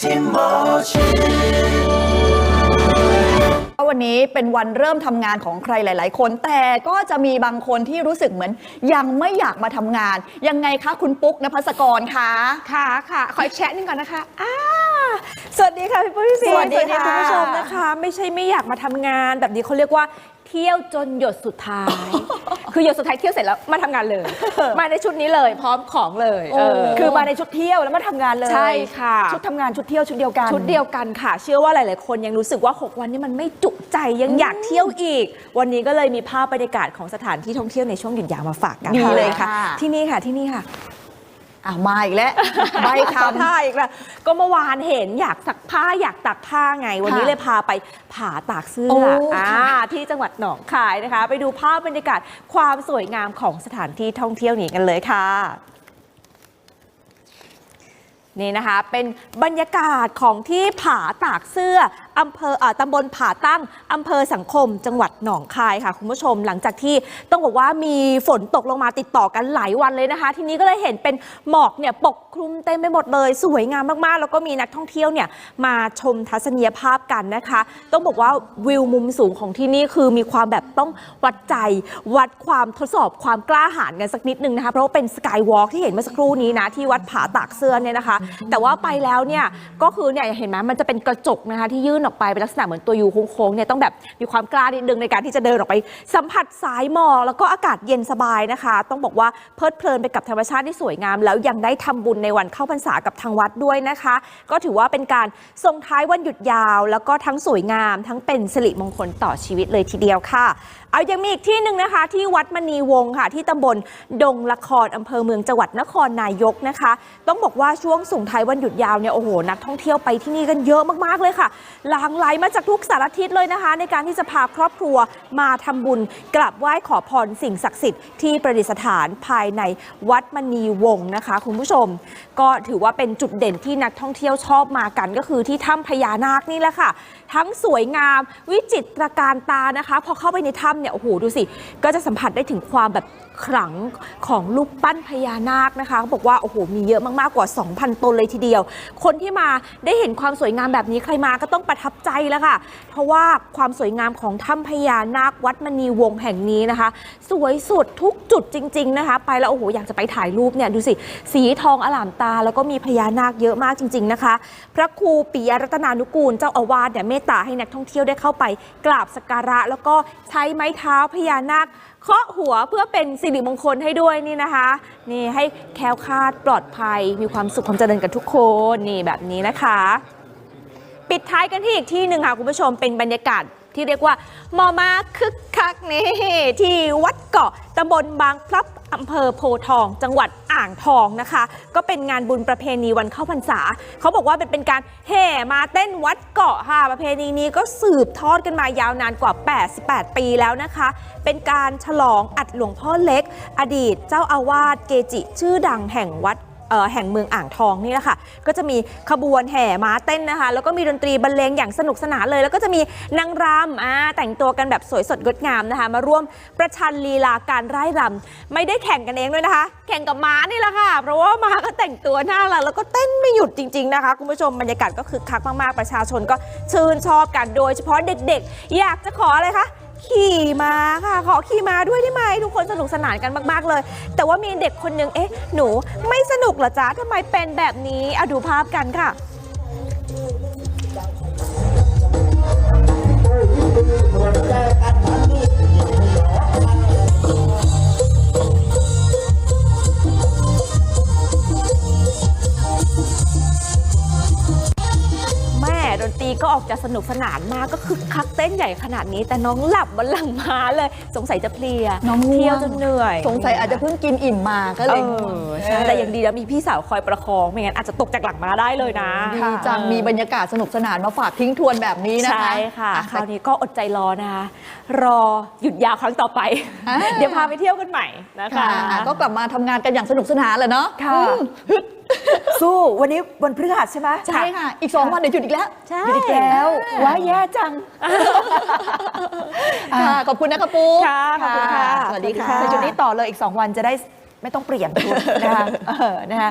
ที่หมอชิดวันนี้เป็นวันเริ่มทำงานของใครหลาย ๆ คน แต่ก็จะมีบางคนที่รู้สึกเหมือน ยังไม่อยากมาทำงาน ยังไงคะคุณปุ๊กนภัสกรคะค่ะค่ะขออีกแชทหนึงก่อนนะคะอ่า สวัสดีค่ะพี่ปุ้ยพี่สวัสดีค่ะ คุณผู้ชมนะคะ ไม่ใช่ไม่อยากมาทำงาน แบบนี้เขาเรียกว่าเที่ยวจนหยดสุดท้าย คือหยดสุดท้ายเที่ยวเสร็จแล้วมาทำงานเลย มาในชุดนี้เลยพร้อมของเลยเออคือมาในชุดเที่ยวแล้วมาทำงานเลยใช่ค่ะ ชุดทำงานชุดเที่ยวชุดเดียวกัน ชุดเดียวกันค่ะ เชื่อว่าหลาย ๆ คนยังรู้สึกว่า 6 วันนี้มันไม่จุใจยังอยากเที่ยวอีก วันนี้ก็เลยมีภาพบรรยากาศของสถานที่ท่องเที่ยวในช่วงหยุดยาวมาฝากกันดีเลยค่ะ ที่นี่ค่ะที่นี่ค่ะ อะมาอีกแล้ว ใบคำ ผ้าอีกแล้วก็เมื่อวานเห็นอยากซักผ้าอยากตากผ้าไง วันนี้ค่ะเลยพาไปผ่าตากเสื้อโอ้อ่าค่ะที่จังหวัดหนองคายนะคะ ไปดูภาพบรรยากาศความสวยงามของสถานที่ท่องเที่ยวนี้กันเลยค่ะ นี่นะคะเป็นบรรยากาศของที่ผาตากเสื้อ อำเภออตำบลผาตั้งอำเภอสังคม จังหวัดหนองคายค่ะ คุณผู้ชมหลังจากที่ต้องบอกว่ามีฝนตกลงมาติดต่อกันหลายวันเลยนะคะ ทีนี้ก็เลยเห็นเป็นหมอกเนี่ยปกคลุมเต็มไปหมดเลย สวยงามมากๆ แล้วก็มีนักท่องเที่ยวเนี่ยมาชมทัศนียภาพกันนะคะ ต้องบอกว่าวิวมุมสูงของที่นี่คือมีความแบบต้องวัดใจวัดความทดสอบความกล้าหาญกันสักนิดนึงนะคะเพราะว่าเป็นสกายวอล์กที่เห็นเมื่อสักครู่นี้นะที่วัดผาตากเสื้อเนี่ยนะคะ แต่ว่าไปแล้วเนี่ยก็คือเนี่ยเห็นไหมมันจะเป็นกระจกนะคะที่ยื่นออกไปเป็นลักษณะเหมือนตัวยูโค้งๆเนี่ยต้องแบบมีความกล้านิดนึงในการที่จะเดินออกไป สัมผัสสายหมอกแล้วก็อากาศเย็นสบายนะคะ ต้องบอกว่าเพลิดเพลินไปกับธรรมชาติที่สวยงาม แล้วยังได้ทำบุญในวันเข้าพรรษากับทางวัดด้วยนะคะ ก็ถือว่าเป็นการส่งท้ายวันหยุดยาว แล้วก็ทั้งสวยงาม ทั้งเป็นสิริมงคลต่อชีวิตเลยทีเดียวค่ะเอายังมีอีกที่หนึ่งนะคะ ที่วัดมณีวงศ์ค่ะ ที่ตำบลดงละครอำเภอเมืองจังหวัดนครนายกนะคะ ต้องบอกว่าช่วงส่งท้ายวันหยุดยาวเนี่ยโอ้โหนักท่องเที่ยวไปที่นี่กันเยอะมากๆเลยค่ะ หลั่งไหลมาจากทุกสารทิศเลยนะคะ ในการที่จะพาครอบครัวมาทำบุญกราบไหว้ขอพรสิ่งศักดิ์สิทธิ์ที่ประดิษฐานภายในวัดมณีวงศ์นะคะ คุณผู้ชม ก็ถือว่าเป็นจุดเด่นที่นักท่องเที่ยวชอบมากัน ก็คือที่ถ้ำพญานาคนี่แหละค่ะ ทั้งสวยงามวิจิตรการตานะคะ พอเข้าไปในถ้ำเนี่ยโอ้โหดูสิ ก็จะสัมผัสได้ถึงความแบบขลังของรูปปั้นพญานาคนะคะเขาบอกว่าโอ้โหมีเยอะมากๆกว่า 2,000ตนเลยทีเดียว คนที่มาได้เห็นความสวยงามแบบนี้ใครมาก็ต้องประทับใจแล้วค่ะ เพราะว่าความสวยงามของถ้ำพญานาควัดมณีวงแห่งนี้นะคะ สวยสุดทุกจุดจริง ๆนะคะ ไปแล้วโอ้โหอยากจะไปถ่ายรูปเนี่ยดูสิ สีทองอลามตา แล้วก็มีพญานาคเยอะมากจริง ๆนะคะ พระครูปิยรัตนานุกูลเจ้าอาวาสเนี่ยเมตตาให้นักท่องเที่ยวได้เข้าไปกราบสักการะ แล้วก็ใช้ไม้เท้าพญานาคเคาะหัวเพื่อเป็นสิริมงคลให้ด้วยนี่นะคะ นี่ให้แคล้วคลาดปลอดภัย มีความสุขความเจริญกันทุกคนนี่แบบนี้นะคะ ปิดท้ายกันที่อีกที่หนึ่งค่ะคุณผู้ชมเป็นบรรยากาศที่เรียกว่ามอมาคึกคักนี่ที่วัดเกาะตำบลบางพลับอำเภอโพทอง จังหวัด อ่างทองนะคะ ก็เป็นงานบุญประเพณีวันเข้าพรรษา เขาบอกว่าเป็นการแห่มาเต้นวัดเกาะค่ะ ประเพณีนี้ก็สืบทอดกันมายาวนานกว่า 88 ปีแล้วนะคะ เป็นการฉลองอัดหลวงพ่อเล็ก อดีตเจ้าอาวาสเกจิชื่อดังแห่งวัด แห่งเมืองอ่างทองนี่แหละค่ะ ก็จะมีขบวนแห่ม้าเต้นนะคะ แล้วก็มีดนตรีบรรเลงอย่างสนุกสนานเลย แล้วก็จะมีนางรำอ่าแต่งตัวกันแบบสวยสดงดงามนะคะ มาร่วมประชันลีลาการไร่รำไม่ได้แข่งกันเองด้วยนะคะ แข่งกับม้านี่แหละค่ะ เพราะว่าม้าก็แต่งตัวน่ารักแล้วก็เต้นไม่หยุดจริง ๆนะคะ คุณผู้ชมบรรยากาศก็คึกคักมากๆประชาชนก็ชื่นชอบกันโดยเฉพาะเด็กๆ อยากจะขออะไรคะ ขี่ม้าค่ะ ขอขี่ม้าด้วยได้ไหมทุกคนสนุกสนานกันมาก ๆ เลย แต่ว่ามีเด็กคนหนึงเอ๊ะ หนูไม่สนุกเหรอจ๊ะทำไมเป็นแบบนี้เอาดูภาพกันค่ะแม่ ดนตรีก็ออกจะสนุกสนานมากก็คึกคักเต้นใหญ่ขนาดนี้ แต่น้องหลับบนหลังม้าเลย สงสัยจะเพลียน้องง่วง เที่ยวจนเหนื่อยสงสัยอาจจะเพิ่งกินอิ่มมาก็เอเลยอใช่แต่ยังดีนะมีพี่สาวคอยประคองไม่งั้นอาจจะตกจากหลังม้าได้เลยนะ ดีจังมีบรรยากาศสนุกสนานมาฝากทิ้งทวนแบบนี้นะคะ ใช่ค่ะอ่คราวนี้ก็อดใจรอนะคะ รอหยุดยาวครั้งต่อไป อ่า เดี๋ยวพาไปเที่ยวกันใหม่นะคะ ค่ะอะก็กลับมาทำงานกันอย่างสนุกสนานแหละเนาะค่ะ อืม สู้วันนี้วันพฤหัสใช่ไหมใช่ค่ะ อีกสองวันเดี๋ยวหยุดอีกแล้วใช่หยุดอีกแล้วว้าแย่จังขอบคุณนะคะปูค่ะขอบคุณค่ะสวัสดีค่ะจุดนี้ต่อเลยอีก 2 วันจะได้ไม่ต้องเปลี่ยนนะคะนะคะ